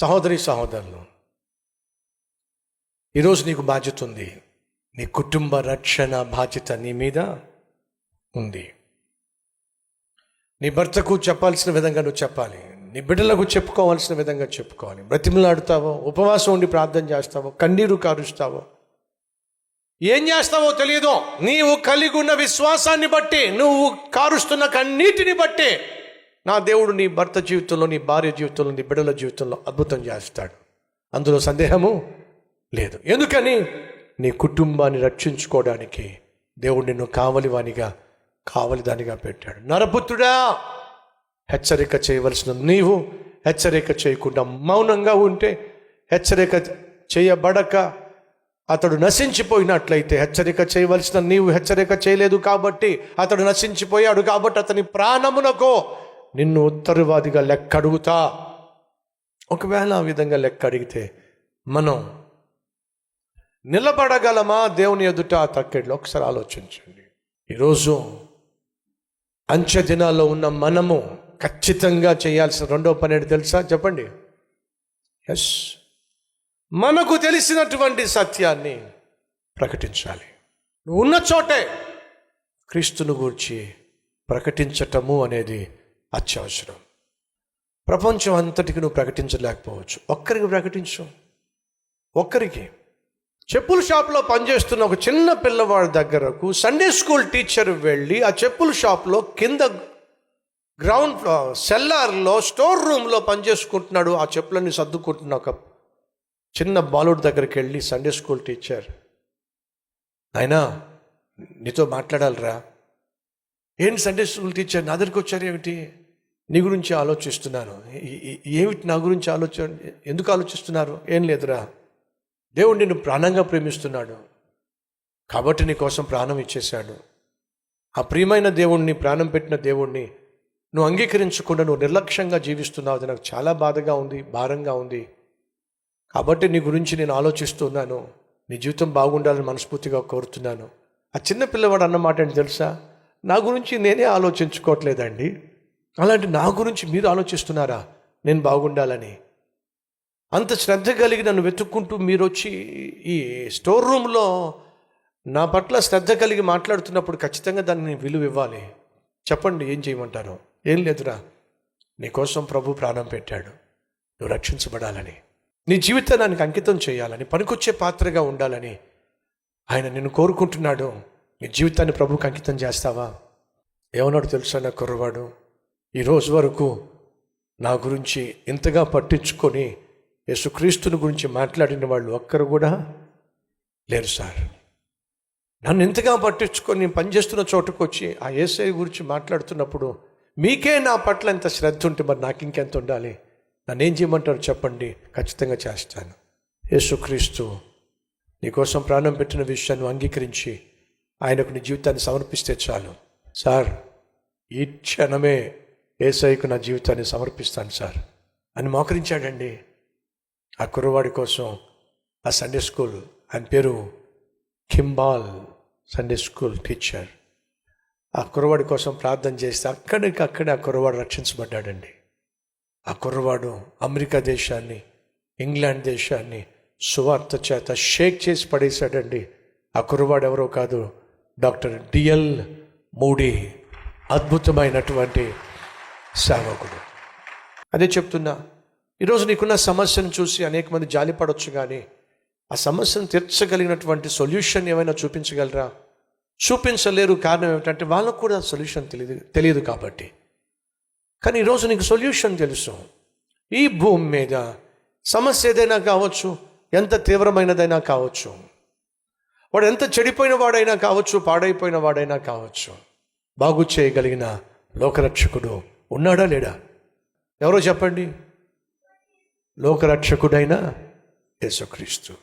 సహోదరి సహోదరులు ఈరోజు నీకు బాధ్యత ఉంది. నీ కుటుంబ రక్షణ బాధ్యత నీ మీద ఉంది. నీ భర్తకు చెప్పాల్సిన విధంగా నువ్వు చెప్పాలి. నీ బిడ్డలకు చెప్పుకోవాల్సిన విధంగా చెప్పుకోవాలి. బ్రతిమలాడుతావో ఉపవాసం ఉండి ప్రార్థన చేస్తావో కన్నీరు కారుస్తావో ఏం చేస్తావో తెలియదు. నీవు కలిగి ఉన్న విశ్వాసాన్ని బట్టి నువ్వు కారుస్తున్న కన్నీటిని బట్టి నా దేవుడు నీ భర్త జీవితంలో నీ భార్య జీవితంలో నీ బిడ్డల జీవితంలో అద్భుతం చేస్తాడు. అందులో సందేహము లేదు. ఎందుకని? నీ కుటుంబాన్ని రక్షించుకోవడానికి దేవుడు నిన్ను కావలివానిగా కావలిదానిగా పెట్టాడు. నరపుత్రుడా హెచ్చరిక చేయవలసిన నీవు హెచ్చరిక చేయకుండా మౌనంగా ఉంటే హెచ్చరిక చేయబడక అతడు నశించిపోయినట్లయితే హెచ్చరిక చేయవలసిన నీవు హెచ్చరిక చేయలేదు కాబట్టి అతడు నశించిపోయాడు కాబట్టి అతని ప్రాణమునకో నిన్ను ఉత్తరవాదిగా లెక్క అడుగుతా ఒకవేళ ఆ విధంగా లెక్క అడిగితే మనం నిలబడగలమా? దేవుని ఎదుట తక్కెడ్లో ఒకసారి ఆలోచించండి. ఈరోజు అంచె దినాల్లో ఉన్న మనము ఖచ్చితంగా చేయాల్సిన రెండో పని ఏంటి తెలుసా? చెప్పండి. ఎస్ మనకు తెలిసినటువంటి సత్యాన్ని ప్రకటించాలి. ఉన్న చోటే క్రీస్తును గూర్చి ప్రకటించటము అనేది అత్యవసరం. ప్రపంచం అంతటికి నువ్వు ప్రకటించలేకపోవచ్చు. ఒక్కరికి ప్రకటించు. ఒక్కరికి. చెప్పుల షాప్లో పనిచేస్తున్న ఒక చిన్న పిల్లవాడి దగ్గరకు సండే స్కూల్ టీచర్ వెళ్ళి ఆ చెప్పుల షాప్లో కింద గ్రౌండ్ ఫ్లోర్ సెల్లార్లో స్టోర్ రూమ్లో పనిచేసుకుంటున్నాడు. ఆ చెప్పులన్నీ సర్దుకుంటున్న ఒక చిన్న బాలుడి దగ్గరికి వెళ్ళి సండే స్కూల్ టీచర్ అయినా నీతో మాట్లాడాలిరా. ఏంటి సండే స్కూల్ టీచర్ నా దగ్గరికి వచ్చారు ఏమిటి? నీ గురించి ఆలోచిస్తున్నాను. ఏమిటి నా గురించి ఆలోచన? ఎందుకు ఆలోచిస్తున్నారు? ఏం లేదురా. దేవుడు నిన్ను ప్రాణంగా ప్రేమిస్తున్నాడు. కాబట్టి నీ కోసం ప్రాణం ఇచ్చేశాడు. ఆ ప్రియమైన దేవుణ్ణి ప్రాణం పెట్టిన దేవుణ్ణి నువ్వు అంగీకరించకుండా నువ్వు నిర్లక్ష్యంగా జీవిస్తున్నావు. అది నాకు చాలా బాధగా ఉంది భారంగా ఉంది. కాబట్టి నీ గురించి నేను ఆలోచిస్తున్నాను నీ జీవితం బాగుండాలని మనస్ఫూర్తిగా కోరుతున్నాను. ఆ చిన్న పిల్లవాడు అన్నమాట ఏంటి తెలుసా? నా గురించి నేనే ఆలోచించుకోవట్లేదండి. అలాంటి నా గురించి మీరు ఆలోచిస్తున్నారా? నేను బాగుండాలని. అంత శ్రద్ధ కలిగి నన్ను వెతుక్కుంటూ మీరు వచ్చి ఈ స్టోర్ రూమ్లో నా పట్ల శ్రద్ధ కలిగి మాట్లాడుతున్నప్పుడు ఖచ్చితంగా దాన్ని విలువ ఇవ్వాలి చెప్పండి ఏం చేయమంటారు? ఏం లేదురా. నీకోసం ప్రభు ప్రాణం పెట్టాడు. నువ్వు రక్షించబడాలని. నీ జీవితానికి అంకితం చేయాలని పనికొచ్చే పాత్రగా ఉండాలని ఆయన నిన్ను కోరుకుంటున్నాడు. నీ జీవితాన్ని ప్రభుకి అంకితం చేస్తావా? ఏమన్నాడు తెలుసా నా కుర్రవాడు? ఈరోజు వరకు నా గురించి ఇంతగా పట్టించుకొని యేసుక్రీస్తుని గురించి మాట్లాడిన వాళ్ళు ఒక్కరు కూడా లేరు సార్. నన్ను ఇంతగా పట్టించుకొని నేను పనిచేస్తున్న చోటుకు వచ్చి ఆ ఏసై గురించి మాట్లాడుతున్నప్పుడు మీకే నా పట్ల ఎంత శ్రద్ధ ఉంటే మరి నాకు ఇంకెంత ఉండాలి? నన్ను ఏం చేయమంటారు చెప్పండి. ఖచ్చితంగా చేస్తాను. యేసుక్రీస్తు నీకోసం ప్రాణం పెట్టిన విషయాన్ని అంగీకరించి ఆయనకు నీ జీవితాన్ని సమర్పిస్తే చాలు. సార్ ఈ క్షణమే ఏసైకు నా జీవితాన్ని సమర్పిస్తాను సార్. అని మోకరించాడండి. ఆ కుర్రవాడి కోసం ఆ సండే స్కూల్ ఆయన పేరు కింబాల్ సండే స్కూల్ టీచర్ ఆ కుర్రవాడి కోసం ప్రార్థన చేస్తే అక్కడికి అక్కడే ఆ కుర్రవాడు రక్షించబడ్డాడండి. ఆ కుర్రవాడు అమెరికా దేశాన్ని ఇంగ్లాండ్ దేశాన్ని సువార్త చేత షేక్ చేసి పడేశాడండి. ఆ కుర్రవాడు ఎవరో కాదు డాక్టర్ డిఎల్ మూడీ. అద్భుతమైనటువంటి సేవకుడు. అదే చెప్తున్నా ఈరోజు నీకున్న సమస్యను చూసి అనేక మంది జాలిపడవచ్చు కానీ ఆ సమస్యను తీర్చగలిగినటువంటి సొల్యూషన్ ఏమైనా చూపించగలరా? చూపించలేరు కారణం ఏమిటంటే వాళ్ళకు కూడా సొల్యూషన్ తెలియదు తెలియదు కాబట్టి. కానీ ఈరోజు నీకు సొల్యూషన్ తెలుసు. ఈ భూమి మీద సమస్య ఏదైనా కావచ్చు ఎంత తీవ్రమైనదైనా కావచ్చు వాడు ఎంత చెడిపోయిన వాడైనా కావచ్చు పాడైపోయిన వాడైనా కావచ్చు బాగు చేయగలిగిన లోకరక్షకుడు ఉన్నాడా లేడా? ఎవరో చెప్పండి. లోకరక్షకుడైన యేసుక్రీస్తు.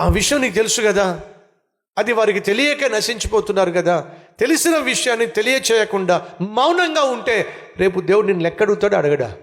ఆ విషయం నీకు తెలుసు కదా? అది వారికి తెలియక నశించిపోతున్నారు కదా? తెలిసిన విషయాన్ని తెలియచేయకుండా మౌనంగా ఉంటే రేపు దేవుడు నిన్ను ఎక్కడుగుతాడు అడగడా?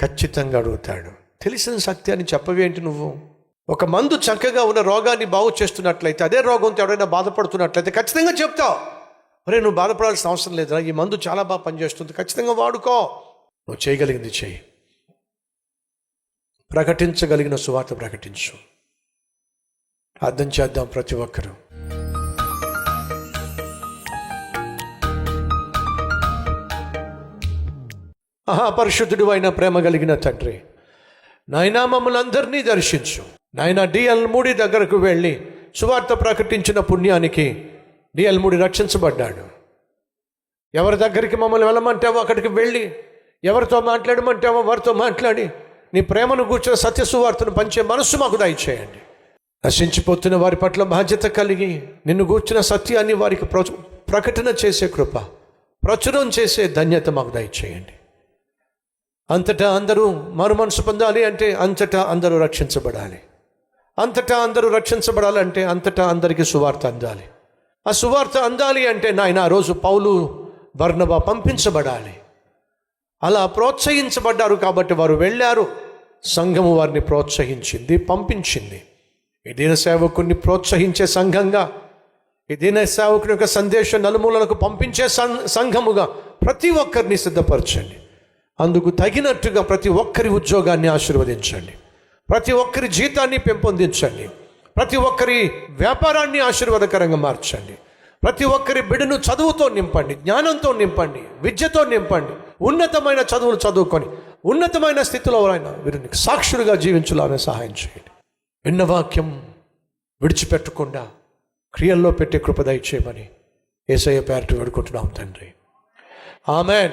ఖచ్చితంగా అడుగుతాడు. తెలిసిన సత్యాన్ని చెప్పవేంటి నువ్వు? ఒక మందు చక్కగా ఉన్న రోగాన్ని బాగు చేస్తున్నట్లయితే అదే రోగంతో ఎవరైనా బాధపడుతున్నట్లయితే ఖచ్చితంగా చెప్తావు. అరే నువ్వు బాధపడాల్సిన అవసరం లేదురా ఈ మందు చాలా బాగా పనిచేస్తుంది. ఖచ్చితంగా వాడుకో. నువ్వు చేయగలిగింది చేయి. ప్రకటించగలిగిన సువార్త ప్రకటించు. అర్థం చేద్దాం ప్రతి ఒక్కరూ. మహాపరిశుద్ధుడు అయిన ప్రేమ కలిగిన తండ్రి నాయనా మమ్మల్ని అందరినీ దర్శించు. నాయన డిఎల్ మూడి దగ్గరకు వెళ్ళి సువార్త ప్రకటించిన పుణ్యానికి డిఎల్ రక్షించబడ్డాడు. ఎవరి దగ్గరికి మమ్మల్ని వెళ్ళమంటావో అక్కడికి వెళ్ళి ఎవరితో మాట్లాడమంటావో వారితో మాట్లాడి నీ ప్రేమను కూర్చొని సత్య సువార్తను పంచే మనస్సు మాకు దయచేయండి. నశించిపోతున్న వారి పట్ల బాధ్యత కలిగి నిన్ను కూర్చున్న సత్యాన్ని వారికి ప్ర ప్రకటన చేసే కృప ప్రచురం చేసే ధన్యత మాకు దయచేయండి. అంతటా అందరూ మరు మనసు పొందాలి అంటే అంతటా అందరూ రక్షించబడాలి. అంతటా అందరూ రక్షించబడాలంటే అంతటా అందరికీ సువార్త అందాలి. ఆ సువార్త అందాలి అంటే నాయన ఆ రోజు పౌలు బర్ణబా పంపించబడాలి. అలా ప్రోత్సహించబడ్డారు కాబట్టి వారు వెళ్ళారు. సంఘము వారిని ప్రోత్సహించింది పంపించింది. ఈ దీన ప్రోత్సహించే సంఘంగా ఈ సేవకుని యొక్క సందేశం నలుమూలలకు పంపించే సం- సంఘముగా ప్రతి ఒక్కరిని సిద్ధపరచండి. అందుకు తగినట్టుగా ప్రతి ఒక్కరి ఉద్యోగాన్ని ఆశీర్వదించండి. ప్రతి ఒక్కరి జీతాన్ని పెంపొందించండి. ప్రతి ఒక్కరి వ్యాపారాన్ని ఆశీర్వాదకరంగా మార్చండి. ప్రతి ఒక్కరి బిడ్డను చదువుతో నింపండి జ్ఞానంతో నింపండి విద్యతో నింపండి ఉన్నతమైన చదువులు చదువుకొని ఉన్నతమైన స్థితిలో ఆయన వీరిని సాక్షులుగా జీవించులానే సహాయం చేయండి. విన్న వాక్యం విడిచిపెట్టకుండా క్రియల్లో పెట్టే కృపదయ చేయమని ఏసయ్య పేరటి వేడుకుంటున్నాం తండ్రి. ఆమెన్.